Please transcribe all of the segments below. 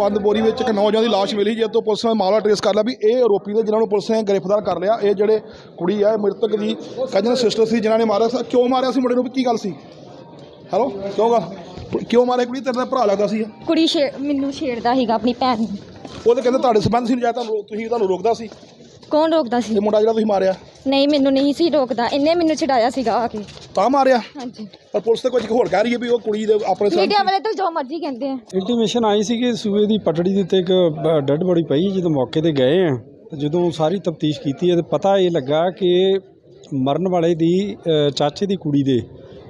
ਬੰਦ ਬੋਰੀ ਵਿੱਚ ਇੱਕ ਨੌਜਵਾਨ ਦੀ ਲਾਸ਼ ਮਿਲੀ ਜਦ ਤੋਂ ਪੁਲਿਸ ਨੇ ਮਾਮਲਾ ਟ੍ਰੇਸ ਕਰ ਲਿਆ ਵੀ ਇਹ ਆਰੋਪੀ ਨੇ ਜਿਨ੍ਹਾਂ ਨੂੰ ਪੁਲਿਸ ਨੇ ਗ੍ਰਿਫਤਾਰ ਕਰ ਲਿਆ। ਇਹ ਜਿਹੜੇ ਕੁੜੀ ਹੈ ਮ੍ਰਿਤਕ ਦੀ ਕਜਨ ਸਿਸਟਰ ਸੀ ਜਿਨ੍ਹਾਂ ਨੇ ਮਾਰਿਆ ਸੀ। ਕਿਉਂ ਮਾਰਿਆ ਸੀ ਮੁੰਡੇ ਨੂੰ? ਕੀ ਗੱਲ ਸੀ? ਹੈਲੋ ਕਿਉਂ ਗੱਲ? ਕਿਉਂ ਮਾਰਿਆ ਕੁੜੀ? ਤੇਰੇ ਦਾ ਭਰਾ ਲੱਗਦਾ ਸੀ ਕੁੜੀ ਛੇ ਮੈਨੂੰ ਛੇੜਦਾ ਸੀਗਾ ਆਪਣੀ ਭੈਣ ਨੂੰ। ਉਹ ਤਾਂ ਕਹਿੰਦੇ ਤੁਹਾਡੇ ਸੰਬੰਧ ਸੀ ਜਾਂ ਤੁਹਾਨੂੰ ਤੁਸੀਂ ਤੁਹਾਨੂੰ ਰੋਕਦਾ ਸੀ? ਕੌਣ ਰੋਕਦਾ ਸੀ? ਇਹ ਮੁੰਡਾ ਜਿਹੜਾ ਤੁਸੀਂ ਮਾਰਿਆ? ਨਹੀਂ ਮੈਨੂੰ ਨਹੀਂ ਸੀ ਰੋਕਦਾ। ਇਹਨੇ ਮੈਨੂੰ ਛਡਾਇਆ ਸੀਗਾ ਆ ਕੇ। ਤਾਂ ਮਾਰਿਆ? ਹਾਂਜੀ। ਪਰ ਪੁਲਿਸ ਤੇ ਕੁਝ ਹੋਰ ਕਹਿ ਰਹੀ ਹੈ ਵੀ ਉਹ ਕੁੜੀ ਦੇ ਆਪਣੇ ਸੰਬੰਧ ਮੀਡੀਆ ਵਾਲੇ ਤਾਂ ਜੋ ਮਰਜ਼ੀ ਕਹਿੰਦੇ ਆ। ਇੰਟੀਮੇਸ਼ਨ ਆਈ ਸੀ ਕਿ ਸੂਏ ਦੀ ਪਟੜੀ ਦੇ ਉੱਤੇ ਇੱਕ ਡੈੱਡ ਬੋਡੀ ਪਈ। ਜਦੋਂ ਮੌਕੇ ਤੇ ਗਏ ਆ। ਤੇ ਜਦੋਂ ਸਾਰੀ ਤਫਤੀਸ਼ ਕੀਤੀ ਹੈ ਤੇ ਪਤਾ ਇਹ ਲੱਗਾ ਕਿ ਮਰਨ ਵਾਲੇ ਦੀ ਅ, ਚਾਚੇ ਦੀ ਕੁੜੀ ਦੇ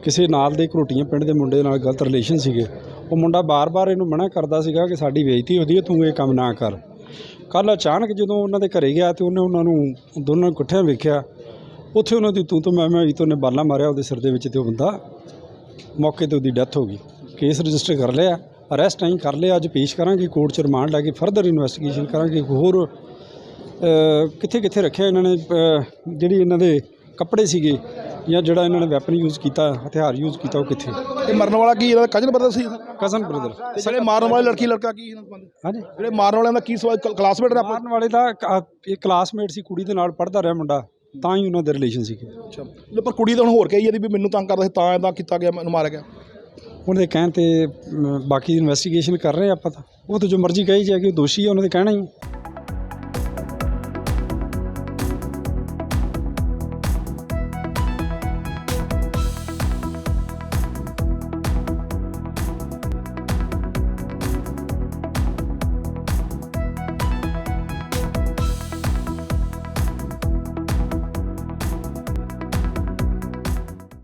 ਕਿਸੇ ਨਾਲ ਦੇ ਘਰੋਟੀਆਂ ਪਿੰਡ ਦੇ ਮੁੰਡੇ ਨਾਲ ਗਲਤ ਰਿਲੇਸ਼ਨ ਸੀਗੇ। ਉਹ ਮੁੰਡਾ ਬਾਰ-ਬਾਰ ਇਹਨੂੰ ਮਨਾ ਕਰਦਾ ਸੀਗਾ ਕਿ ਸਾਡੀ ਬੇਇੱਜ਼ਤੀ ਹੁੰਦੀ ਹੈ ਤੂੰ ਇਹ ਕੰਮ ਨਾ ਕਰ। ਕੱਲ ਅਚਾਨਕ ਜਦੋਂ ਉਹਨਾਂ ਦੇ ਘਰੇ ਗਿਆ ਤੇ ਉਹਨੇ ਉਹਨਾਂ ਨੂੰ ਦੋਨਾਂ ਨੂੰ ਇਕੱਠਿਆਂ ਵੇਖਿਆ, ਉੱਥੇ ਉਹਨਾਂ ਦੀ ਤੂੰ ਤੋਂ ਮੈਂ ਮੈਂ ਤੋਂ ਨੇ ਬਾਲਾ ਮਾਰਿਆ, ਉਹਦੇ ਸਿਰ ਦੇ ਵਿੱਚ ਤੇ ਉਹ ਬੰਦਾ ਮੌਕੇ ਤੇ ਉਹਦੀ ਡੈਥ ਹੋ ਗਈ। ਕੇਸ ਰਜਿਸਟਰ ਕਰ ਲਿਆ, ਅਰੈਸਟ ਅਸੀਂ ਕਰ ਲਿਆ, ਅੱਜ ਪੇਸ਼ ਕਰਾਂਗੇ, ਕੋਰਟ 'ਚ ਰਿਮਾਂਡ ਲੈ ਕੇ ਫਰਦਰ ਇਨਵੈਸਟੀਗੇਸ਼ਨ ਕਰਾਂਗੇ ਹੋਰ ਕਿੱਥੇ ਕਿੱਥੇ ਰੱਖਿਆ ਇਹਨਾਂ ਨੇ ਜਿਹੜੀ ਇਹਨਾਂ ਦੇ ਕੱਪੜੇ ਸੀਗੇ ਜਾਂ ਜਿਹੜਾ ਇਹਨਾਂ ਨੇ ਵੈਪਨ ਯੂਜ਼ ਕੀਤਾ ਹਥਿਆਰ ਯੂਜ਼ ਕੀਤਾ ਉਹ ਕਿੱਥੇ? ਇਹ ਮਰਨ ਵਾਲਾ ਕੀ ਇਹਦਾ ਕਜਨ ਬਰਦਰ ਸੀ ਕਜ਼ਨ ਬ੍ਰਦਰ ਤੇ ਜਿਹੜੇ ਮਾਰਨ ਵਾਲੇ ਲੜਕੀ ਲੜਕਾ ਕੀ ਇਹਨਾਂ ਸੰਬੰਧ ਹਾਂਜੀ। ਜਿਹੜੇ ਮਾਰਨ ਵਾਲਿਆਂ ਦਾ ਕੀ ਸਵਾਲ ਕਲਾਸਮੇਟ ਆਪਾਂ ਮਾਰਨ ਵਾਲੇ ਦਾ ਕ- ਇਹ ਕਲਾਸਮੇਟ ਸੀ ਕੁੜੀ ਦੇ ਨਾਲ ਪੜ੍ਹਦਾ ਰਿਹਾ ਮੁੰਡਾ ਤਾਂ ਹੀ ਉਹਨਾਂ ਦੇ ਰਿਲੇਸ਼ਨ ਸੀਗੇ। ਅੱਛਾ। ਲੈ ਪਰ ਕੁੜੀ ਤਾਂ ਹੁਣ ਹੋਰ ਕਹੀ ਜਾਂਦੀ ਵੀ ਮੈਨੂੰ ਤੰਗ ਕਰਦਾ ਸੀ ਤਾਂ ਇਦਾਂ ਕੀਤਾ ਗਿਆ ਮੈਨੂੰ ਮਾਰਿਆ ਗਿਆ। ਉਹਨਾਂ ਦੇ ਕਹਿਣ ਤੇ ਅਮ, ਬਾਕੀ ਇਨਵੈਸਟੀਗੇਸ਼ਨ ਕਰ ਰਹੇ ਆ ਆਪਾਂ ਤਾਂ। ਉਹ ਤਾਂ ਜੋ ਮਰਜ਼ੀ ਕਹੀ ਜਾਏ ਕਿ ਉਹ ਦੋਸ਼ੀ ਹੈ ਉਹਨਾਂ ਦੇ ਕਹਿਣਾ ਹੀ